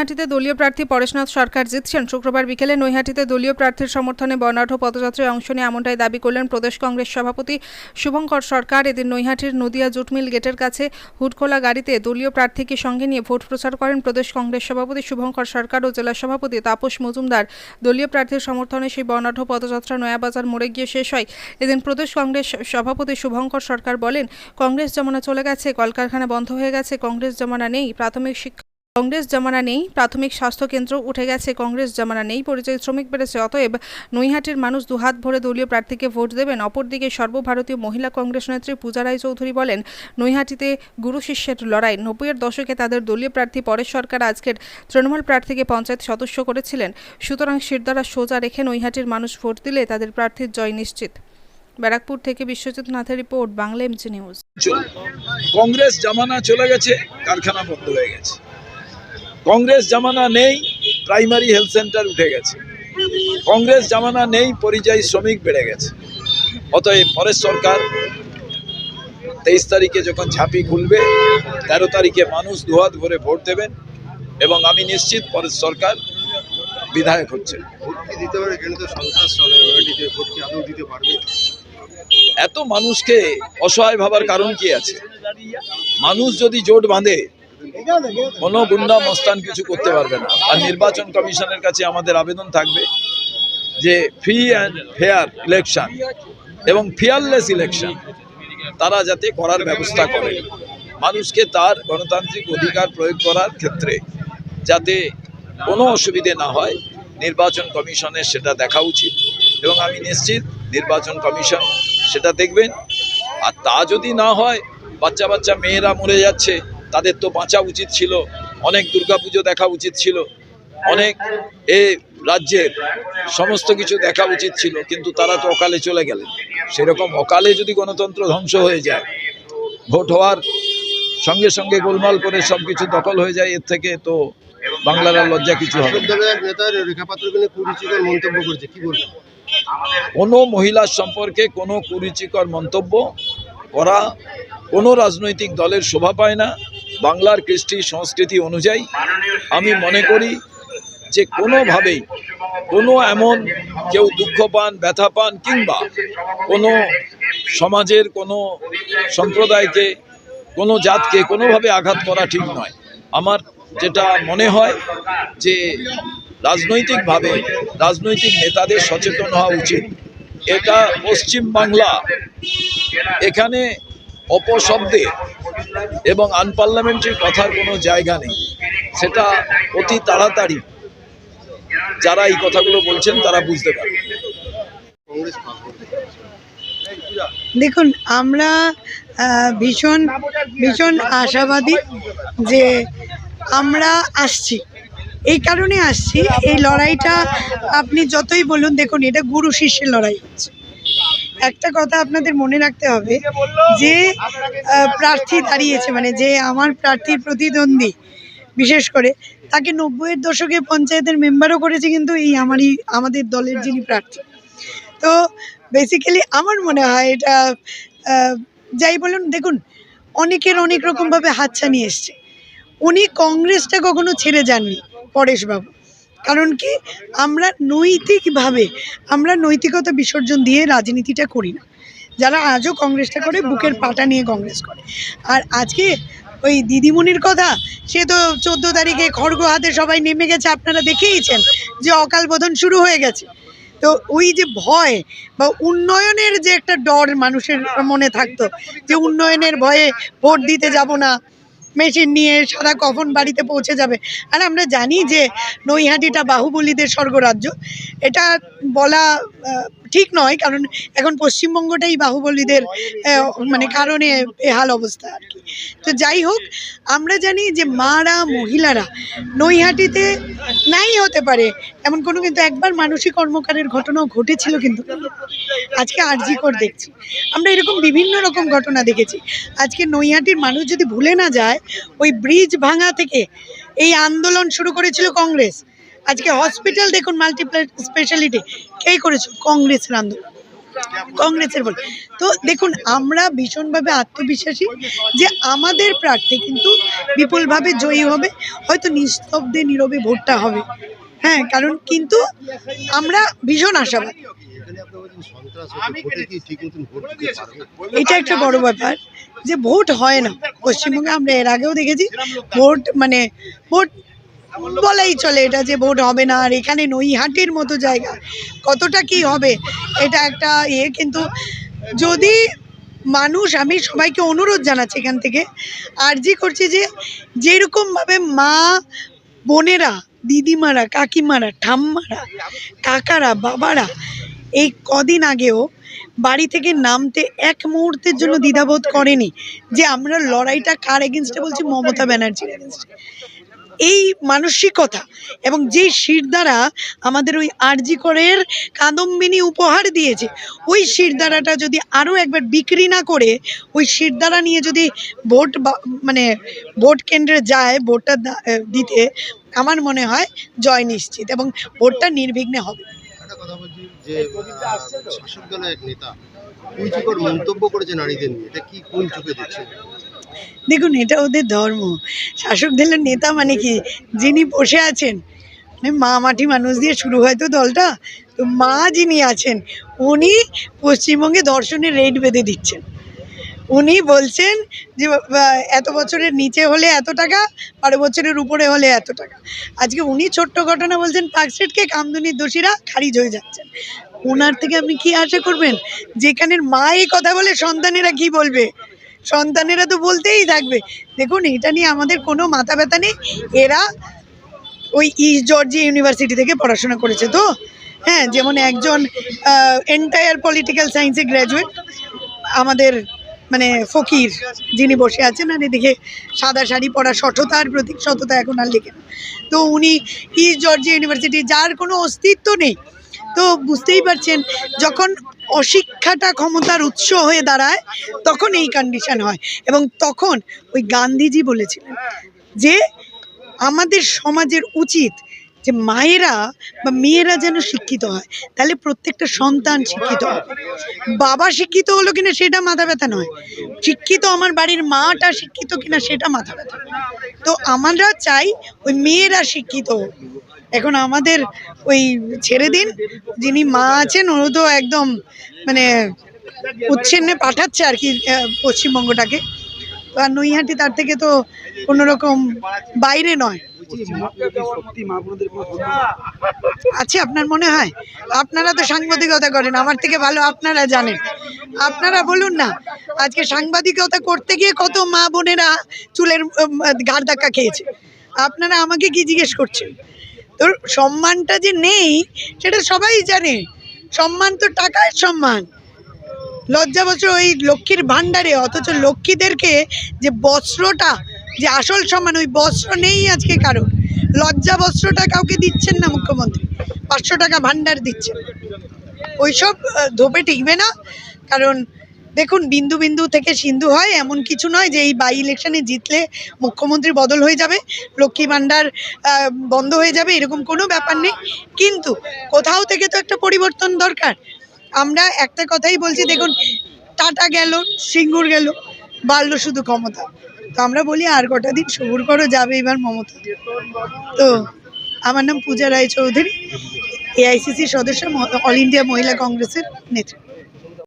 নৈহাটিতে দলীয় প্রার্থী পরেশনাথ সরকার জিতছেন। শুক্রবার বিকেলে নৈহাটিতে দলীয় প্রার্থীর সমর্থনে বর্ণাঢ্য পদযাত্রায় অংশ নিয়ে এমনটাই দাবি করলেন প্রদেশ কংগ্রেস সভাপতি শুভঙ্কর সরকার। এদিন নৈহাটির নদিয়া জুটমিল গেটের কাছে হুটখোলা গাড়িতে দলীয় প্রার্থীকে সঙ্গে নিয়ে ভোট প্রচার করেন প্রদেশ কংগ্রেস সভাপতি শুভঙ্কর সরকার ও জেলা সভাপতি তাপস মজুমদার। দলীয় প্রার্থীর সমর্থনে সেই বর্ণাঢ্য পদযাত্রা নয়াবাজার মোড়ে গিয়ে শেষ হয়। এদিন প্রদেশ কংগ্রেস সভাপতি শুভঙ্কর সরকার বলেন, কংগ্রেস জমানা চলে গেছে, কলকারখানা বন্ধ হয়ে গেছে, কংগ্রেস জমানা নেই, প্রাথমিক শিক্ষা কংগ্রেস জমানা নেই, প্রাথমিক স্বাস্থ্য কেন্দ্র উঠে গেছে, কংগ্রেস জমানা নেই, পরিযায়ী শ্রমিক বেড়েছে, অতএব নৈহাটির মানুষ দুহাত ভরে দলীয় প্রার্থীকে ভোট দেবেন। অপরদিকে সর্বভারতীয় মহিলা কংগ্রেস নেত্রী পূজা রায় চৌধুরী বলেন, নৈহাটিতে গুরু শিষ্যের লড়াই, নব্বইয়ের দশকে তাদের দলীয় প্রার্থী পরেশ সরকার আজকের তৃণমূল প্রার্থীকে পঞ্চায়েত সদস্য করেছিলেন। সুতরাং শিরদারা সোজা রেখে নৈহাটির মানুষ ভোট দিলে তাদের প্রার্থীর জয় নিশ্চিত। ব্যারাকপুর থেকে Biswajit নাথের report, Bangla MG news Congress জামানা চলে গেছে, কারখানা বন্ধ হয়ে গেছে। কংগ্রেস জামানা নেই প্রাইমারি হেলথ সেন্টার উঠে গেছে। কংগ্রেস জামানা নেই পরিযায়ী শ্রমিক বেড়ে গেছে। অতএব পরেশ সরকার তেইশ তারিখে যখন ঝাঁপি খুলবে তেরো তারিখে মানুষ দুহাত ভরে ভোট দেবেন এবং আমি নিশ্চিত পরেশ সরকার বিধায়ক পারবে? এত মানুষকে অসহায় ভাবার কারণ কি আছে? মানুষ যদি জোট বাঁধে কোনো গুন্ডা মস্তান কিছু করতে পারবে না। আর নির্বাচন কমিশনের কাছে আমাদের আবেদন থাকবে যে ফ্রি অ্যান্ড ফেয়ার ইলেকশন এবং ফিয়ারলেস ইলেকশন তারা যাতে করার ব্যবস্থা করে। মানুষকে তার গণতান্ত্রিক অধিকার প্রয়োগ করার ক্ষেত্রে যাতে কোনো অসুবিধে না হয়, নির্বাচন কমিশনের সেটা দেখা উচিত এবং আমি নিশ্চিত নির্বাচন কমিশন সেটা দেখবেন। আর তা যদি না হয়, বাচ্চা বাচ্চা মেয়েরা মরে যাচ্ছে তাদের তো বাঁচা উচিত ছিল। অনেক দুর্গাপুজো দেখা উচিত ছিল। অনেক এ রাজ্যের সমস্ত কিছু দেখা উচিত ছিল কিন্তু তারা তো অকালে চলে গেলেন। সেরকম অকালে যদি গণতন্ত্র ধ্বংস হয়ে যায় ভোট হওয়ার সঙ্গে সঙ্গে গোলমাল করে সব কিছু দখল হয়ে যায় এর থেকে তো বাংলার লজ্জা কিছু হবে কোনো মহিলার সম্পর্কে কোনো কুরুচিকর মন্তব্য করা কোনো রাজনৈতিক দলের শোভা পায় না। বাংলার কৃষ্টি সংস্কৃতি অনুযায়ী আমি মনে করি যে কোনোভাবেই কোনো এমন কেউ দুঃখ পান ব্যথা পান কিংবা কোনো সমাজের কোনো সম্প্রদায়কে কোনো জাতকে কোনোভাবে আঘাত করা ঠিক নয়। আমার যেটা মনে হয় যে রাজনৈতিকভাবে রাজনৈতিক নেতাদের সচেতন হওয়া উচিত। এটা পশ্চিম বাংলা এখানে অপশব্দে এবং আনপার্লামেন্টারি কথার কোনো জায়গা নেই। সেটা অতি তাড়াতাড়ি যারা এই কথাগুলো বলছেন তারা বুঝতে করবে দেখুন, আমরা ভীষণ ভীষণ আশাবাদী যে আমরা আসছি। এই কারণে আসছি, এই লড়াইটা আপনি যতই বলুন, দেখুন, এটা গুরু শিষ্যের লড়াই হচ্ছে। একটা কথা আপনাদের মনে রাখতে হবে যে প্রার্থী দাঁড়িয়েছে মানে যে আমার প্রার্থীর প্রতিদ্বন্দ্বী বিশেষ করে তাকে নব্বইয়ের দশকে পঞ্চায়েতের মেম্বারও করেছে কিন্তু এই আমারই আমাদের দলের যিনি প্রার্থী। তো বেসিক্যালি আমার মনে হয় এটা যাই বলুন দেখুন অনেকের অনেক রকমভাবে হাতছানি এসছে। উনি কংগ্রেসটা কখনো ছেড়ে যাননি পরেশবাবু। কারণ কি? আমরা নৈতিকভাবে, আমরা নৈতিকতা বিসর্জন দিয়ে রাজনীতিটা করি না। যারা আজও কংগ্রেসটা করে, বুকের পাটা নিয়ে কংগ্রেস করে। আর আজকে ওই দিদিমণির কথা, সে তো চোদ্দ তারিখে খড়গ হাতে সবাই নেমে গেছে, আপনারা দেখেইছেন যে অকাল বোধন শুরু হয়ে গেছে। তো ওই যে ভয় বা উন্নয়নের যে একটা ডর মানুষের মনে থাকতো, যে উন্নয়নের ভয়ে ভোট দিতে যাব না মেশিন নিয়ে সারা কখন বাড়িতে পৌঁছে যাবে। আর আমরা জানি যে নৈহাটিটা বাহুবলীদের স্বর্গরাজ্য। এটা বলা ঠিক নয়, কারণ এখন পশ্চিমবঙ্গটাই বাহুবলীদের মানে কারণে বেহাল অবস্থা আর কি। তো যাই হোক, আমরা জানি যে মারা মহিলারা নৈহাটিতে নাই হতে পারে, এমন কোনো কিন্তু একবার মানসিক কর্মকারের ঘটনাও ঘটেছিল কিন্তু। আজকে আরজি কর দেখছি। আমরা এরকম বিভিন্ন রকম ঘটনা দেখেছি। আজকে নৈহাটির মানুষ যদি ভুলে না যায়, ওই ব্রিজ ভাঙা থেকে এই আন্দোলন শুরু করেছিল কংগ্রেস। আজকে হসপিটাল দেখুন মাল্টিপ্লাই স্পেশালিটি কে করেছিল কংগ্রেসের আন্দোলন কংগ্রেসের ভোট তো দেখুন, আমরা ভীষণভাবে আত্মবিশ্বাসী যে আমাদের প্রার্থী কিন্তু বিপুলভাবে জয়ী হবে, হয়তো নিস্তব্ধে, নীরবে ভোটটা হবে। হ্যাঁ কারণ কিন্তু আমরা ভীষণ আশাবাদী। এটা একটা বড় ব্যাপার যে ভোট হয় না। পশ্চিমবঙ্গে আমরা এর আগেও দেখেছি, ভোট মানে ভোট বলাই চলে এটা যে ভোট হবে না, আর এখানে নৈহাটির মতো জায়গা। কতটা কি হবে, এটা একটা ইয়ে কিন্তু যদি মানুষ, আমি সবাইকে অনুরোধ জানাচ্ছি এখান থেকে, আর্জি করছি যে যেরকমভাবে মা বোনেরা, দিদিমারা, কাকিমারা, ঠাম্মারা, কাকারা, বাবারা এই কদিন আগেও বাড়ি থেকে নামতে এক মুহূর্তের জন্য দ্বিধাবোধ করেনি যে আমরা লড়াইটা কার এগেনস্টে বলছি, মমতা ব্যানার্জির এগেনস্টে এই মানসিকতা এবং যে শিরদারা আমাদের ওই আরজি করের কাদম্বিনী উপহার দিয়েছে, ওই শিরদারাটা যদি আরও একবার বিক্রি না করে, ওই শিরদারা নিয়ে যদি ভোট মানে ভোট কেন্দ্রে যায়, ভোটটা দিতে, আমার মনে হয় জয় নিশ্চিত এবং ভোটটা নির্বিঘ্নে হবে। শাসক দলের এক নেতা মন্তব্য করেছে নারীদের নিয়ে? এটা কি কোন চোখে দেখছেন? দেখুন, এটা ওদের ধর্ম। শাসক দলের নেতা মানে কি? যিনি বসে আছেন মানে মা মাটি মানুষ দিয়ে শুরু হয় তো দলটা, তো মা যিনি আছেন, উনি পশ্চিমবঙ্গে ধর্ষণের রেট বেঁধে দিচ্ছেন। উনি বলছেন যে এত বছরের নিচে হলে এত টাকা, বারো বছরের উপরে হলে এত টাকা। আজকে উনি ছোট্ট ঘটনা বলছেন পার্কসেটকে কামদুনির দোষীরা খারিজ হয়ে যাচ্ছেন। ওনার থেকে আপনি কি আশা করবেন? যেখানের মা এই কথা বলে সন্তানেরা কি বলবে? সন্তানেরা তো বলতেই থাকবে। দেখুন, এটা নিয়ে আমাদের কোনো মাথা ব্যথা নেই। এরা ওই ইস্ট জর্জিয়া ইউনিভার্সিটি থেকে পড়াশোনা করেছে তো। হ্যাঁ যেমন একজন এন্টায়ার পলিটিক্যাল সায়েন্সে গ্র্যাজুয়েট আমাদের মানে ফকির যিনি বসে আছেন, আর এদিকে সাদা শাড়ি পরা সঠতার প্রতীক, সততা এখন আর লেখেন তো উনি ইস্ট জর্জিয়া ইউনিভার্সিটি যার কোনো অস্তিত্ব নেই। তো বুঝতেই পারছেন, যখন অশিক্ষাটা ক্ষমতার উৎস হয়ে দাঁড়ায়, তখন এই কন্ডিশন হয়। এবং তখন ওই গান্ধীজি বলেছিলেন যে, আমাদের সমাজের উচিত যে মায়েরা বা মেয়েরা যেন শিক্ষিত হয়। তাহলে প্রত্যেকটা সন্তান শিক্ষিত হবে। বাবা শিক্ষিত হলো কিনা সেটা মাথা ব্যথা নয়। শিক্ষিত আমার বাড়ির মাটা শিক্ষিত কিনা সেটা মাথা ব্যথা তো আমরা চাই ওই মেয়েরা শিক্ষিত হোক। এখন আমাদের ওই ছেড়ে দিন। যিনি মা আছেন ও তো একদম মানে উচ্ছেন্নে পাঠাচ্ছে আর কি পশ্চিমবঙ্গটাকে। তো আর নৈহাটি তার থেকে তো কোনো রকম বাইরে নয়। আছে আপনার মনে হয়? আপনারা তো সাংবাদিকতা করেন, আমার থেকে ভালো আপনারা জানেন। আপনারা বলুন না, আজকে সাংবাদিকতা করতে গিয়ে কত মা বোনেরা চুলের ঘাড় ধাক্কা খেয়েছে। আপনারা আমাকে কি জিজ্ঞেস করছেন? তো সম্মানটা যে নেই, সেটা সবাই জানে। সম্মান তো টাকার সম্মান। লজ্জা বস্ত্র ওই লক্ষ্মীর ভাণ্ডারে, অথচ লক্ষ্মীদেরকে যে বস্ত্রটা, যে আসল সম্মান, ওই বস্ত্র নেই আজকে কারও লজ্জা বস্ত্রটা কাউকে দিচ্ছেন না মুখ্যমন্ত্রী। পাঁচশো টাকা ভাণ্ডার দিচ্ছেন। ওইসব ধোপে টিকবে না। কারণ দেখুন, বিন্দু বিন্দু থেকে সিন্ধু হয়, এমন কিছু নয় যে এই বাই ইলেকশনে জিতলে মুখ্যমন্ত্রী বদল হয়ে যাবে, লক্ষ্মী ভাণ্ডার বন্ধ হয়ে যাবে, এরকম কোনো ব্যাপার নেই। কিন্তু কোথাও থেকে তো একটা পরিবর্তন দরকার। আমরা একটা কথাই বলছি, দেখুন, টাটা গেল, সিঙ্গুর গেল, বাড়লো শুধু ক্ষমতা। তো আমরা বলি, আর কটা দিন সবুর করো, যাবে এবার মমতা। তো আমার নাম পূজা রায়চৌধুরী এআইসিসি সদস্য, ম- অল ইন্ডিয়া মহিলা কংগ্রেসের নেত্রী।